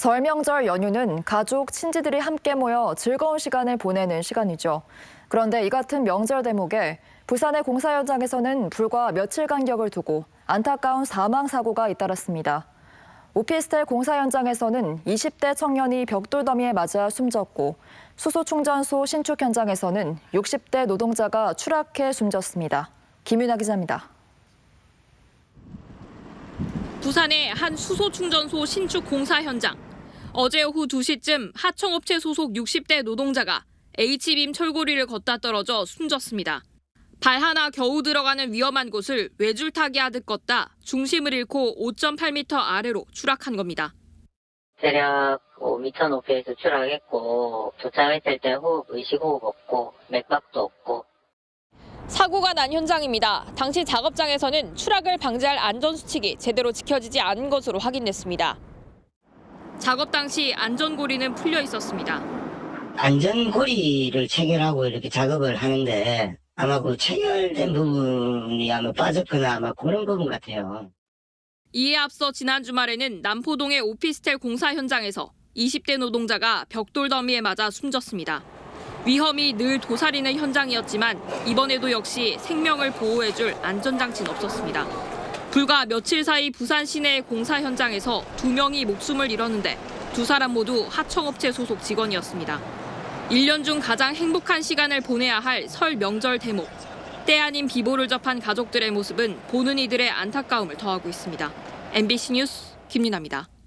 설 명절 연휴는 가족, 친지들이 함께 모여 즐거운 시간을 보내는 시간이죠. 그런데 이 같은 명절 대목에 부산의 공사 현장에서는 불과 며칠 간격을 두고 안타까운 사망 사고가 잇따랐습니다. 오피스텔 공사 현장에서는 20대 청년이 벽돌 더미에 맞아 숨졌고 수소 충전소 신축 현장에서는 60대 노동자가 추락해 숨졌습니다. 김윤아 기자입니다. 부산의 한 수소 충전소 신축 공사 현장. 어제 오후 2시쯤 하청업체 소속 60대 노동자가 H빔 철고리를 걷다 떨어져 숨졌습니다. 발 하나 겨우 들어가는 위험한 곳을 외줄타기 하듯 걷다 중심을 잃고 5.8m 아래로 추락한 겁니다. 대략 5m 높이에서 추락했고 도착했을 때 호흡, 의식호흡 없고 맥박도 없고 사고가 난 현장입니다. 당시 작업장에서는 추락을 방지할 안전수칙이 제대로 지켜지지 않은 것으로 확인됐습니다. 작업 당시 안전고리는 풀려 있었습니다. 안전고리를 체결하고 이렇게 작업을 하는데 아마 그 체결된 부분이 아마 빠졌거나 아마 그런 부분 같아요. 이에 앞서 지난 주말에는 남포동의 오피스텔 공사 현장에서 20대 노동자가 벽돌 더미에 맞아 숨졌습니다. 위험이 늘 도사리는 현장이었지만 이번에도 역시 생명을 보호해줄 안전장치는 없었습니다. 불과 며칠 사이 부산 시내의 공사 현장에서 두 명이 목숨을 잃었는데 두 사람 모두 하청업체 소속 직원이었습니다. 1년 중 가장 행복한 시간을 보내야 할 설 명절 대목. 때 아닌 비보를 접한 가족들의 모습은 보는 이들의 안타까움을 더하고 있습니다. MBC 뉴스 김윤아입니다.